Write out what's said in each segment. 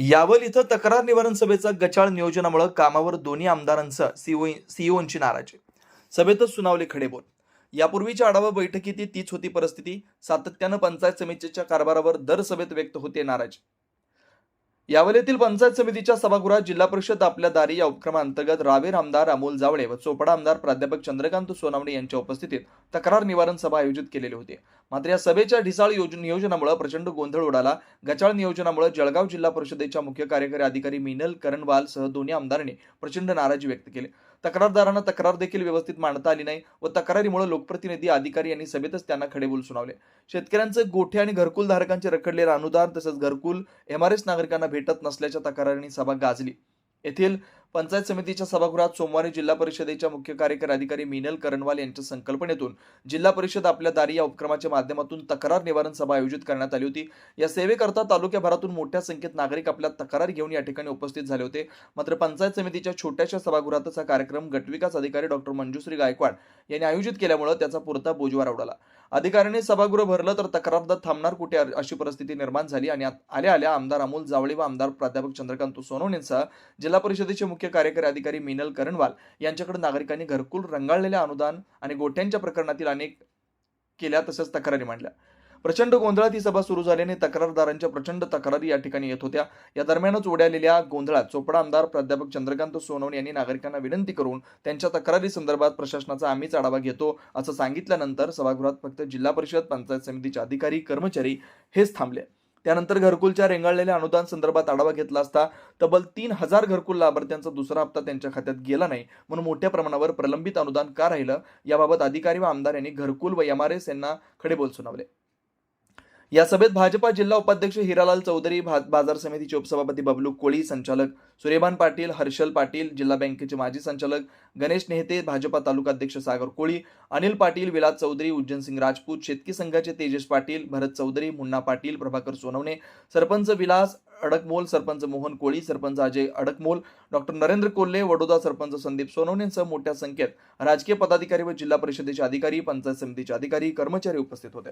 यावल इथं तक्रार निवारण सभेचा गचाळ नियोजनामुळे कामावर दोन्ही आमदारांसह सीओ सीईओंची नाराजी. सभेतच सुनावले खडेबोल. यापूर्वीच्या आढावा बैठकीत तीच होती परिस्थिती. सातत्यानं पंचायत समितीच्या कारभारावर दर सभेत व्यक्त होते नाराजी. यावलेतील पंचायत समितीच्या सभागृहात जिल्हा परिषद आपल्या दारी या उपक्रमांतर्गत रावेर आमदार अमोल जावळे व चोपडा आमदार प्राध्यापक चंद्रकांत सोनावणे यांच्या उपस्थितीत तक्रार निवारण सभा आयोजित केलेली होती. मात्र या सभेच्या ढिसाळ नियोजनामुळे प्रचंड गोंधळ उडाला. गचाळ नियोजनामुळे जळगाव जिल्हा परिषदेच्या मुख्य कार्यकारी अधिकारी मिनल करणवाल सह दोन्ही आमदारांनी प्रचंड नाराजी व्यक्त केली. तक्रारदारांना तक्रार देखील व्यवस्थित मांडता आली नाही व तक्रारीमुळे लोकप्रतिनिधी अधिकारी यांनी सभेतच त्यांना खडेबोल सुनावले. शेतकऱ्यांचे गोठे आणि घरकुल धारकांचे रखडलेले अनुदान तसंच घरकुल एमआरएस नागरिकांना भेटत नसल्याच्या तक्रारींनी सभा गाजली. येथील पंचायत समितीच्या सभागृहात सोमवारी जिल्हा परिषदेच्या मुख्य कार्यकारी अधिकारी मिनल करणवाल यांच्या संकल्पनेतून जिल्हा परिषद आपल्या दारी या उपक्रमाच्या माध्यमातून तक्रार निवारण सभा आयोजित करण्यात आली होती. या सेवेकरता तालुक्याभरातून मोठ्या संख्येत नागरिक आपल्या तक्रार घेऊन या ठिकाणी उपस्थित झाले होते. मात्र पंचायत समितीच्या छोट्याशा सभागृहातच हा कार्यक्रम गटविकास अधिकारी डॉक्टर मंजुश्री गायकवाड यांनी आयोजित केल्यामुळे त्याचा पुरता बोजवार उडाला. अधिकाऱ्यांनी सभागृह भरलं तर तक्रारदार थांबणार कुठे अशी परिस्थिती निर्माण झाली आणि आल्या आल्या आमदार अमोल जावळे व आमदार प्राध्यापक चंद्रकांत सोनवणेंसह जिल्हा परिषदेचे मुख्य कार्यकारी अधिकारी मिनल करणवाल यांच्याकडे नागरिकांनी घरकुल रंगाळलेल्या अनुदान आणि गोठ्यांच्या प्रकरणातील अनेक केल्या तसंच तक्रारी मांडल्या. प्रचंड गोंधळात ही सभा सुरू झाल्याने तक्रारदारांच्या प्रचंड तक्रारी या ठिकाणी येत होत्या. या दरम्यानच उडालेल्या गोंधळात चोपडा आमदार प्राध्यापक चंद्रकांत सोनवणे यांनी नागरिकांना विनंती करून त्यांच्या तक्रारी संदर्भात प्रशासनाचा आम्हीच आढावा घेतो असं सांगितल्यानंतर सभागृहात फक्त जिल्हा परिषद पंचायत समितीचे अधिकारी कर्मचारी हेच थांबले. त्यानंतर घरकुलच्या रेंगाळलेल्या अनुदान संदर्भात आढावा घेतला असता तब्बल तीन हजार घरकुल लाभार्थ्यांचा दुसरा हप्ता त्यांच्या खात्यात गेला नाही म्हणून मोठ्या प्रमाणावर प्रलंबित अनुदान का राहिलं? याबाबत अधिकारी व आमदार यांनी घरकुल व एमआरएस यांना खडेबोल सुनावले. या सभेत भाजपा जिल्हा उपाध्यक्ष हिरालाल चौधरी बाजार समितीचे उपसभापती बबलू कोळी संचालक सूर्यभान पाटील हर्षल पाटील जिल्हा बँकेचे माजी संचालक गणेश नेहते भाजपा तालुका अध्यक्ष सागर कोळी अनिल पाटील विलास चौधरी उज्जनसिंग राजपूत शेतकी संघाचे तेजस पाटील भरत चौधरी मुन्ना पाटील प्रभाकर सोनवणे सरपंच विलास अडकमोल सरपंच मोहन कोळी सरपंच अजय अडकमोल डॉक्टर नरेंद्र कोल्हे वडोदा सरपंच संदीप सोनवणेंसह मोठ्या संख्येत राजकीय पदाधिकारी व जिल्हा परिषदेचे अधिकारी पंचायत समितीचे अधिकारी कर्मचारी उपस्थित होते.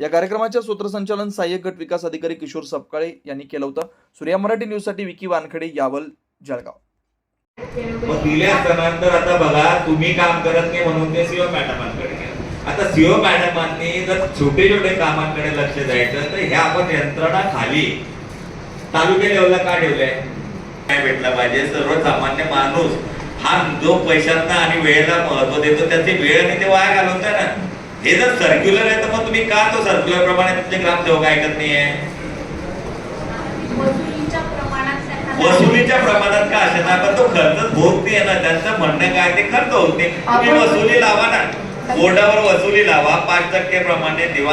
या कार्यक्रमाच्या सूत्रसंचालन सहाय्यक गट विकास अधिकारी किशोर सपकाळे यांनी केलं होतं. सूर्या मराठी न्यूजसाठी विकी वानखडे यावल जळगाव. मग दिले असताना आता बघा तुम्ही काम करत नाही म्हणून ते सीओ मॅडमांकडे आता सीओ मॅडमांनी जर छोटे छोटे कामांकडे लक्ष द्यायचं तर ह्या आपण यंत्रणा खाली तालुक्या लेवलला का ठेवलंय? काय भेटला पाहिजे? सर्वसामान्य माणूस हा जो पैशांना आणि वेळेला महत्त्व देतो त्याची वेळ आणि ते वाया घालवताय ना. हे जर सर्क्युलर आहे तर मग तुम्ही का तो सर्क्युलर प्रमाणे तुमचे ग्रामसेवक ऐकत नाहीये? वसुलीच्या प्रमाणात त्यांना वसुलीच्या प्रमाणात का असे ना पण तो खर्च होत नाही ना. त्यांचं म्हणणं काय? ते खर्च होत नाही. तुम्ही वसुली लावा ना. बोर्डावर वसुली लावा. पाच टक्के प्रमाणे दिवा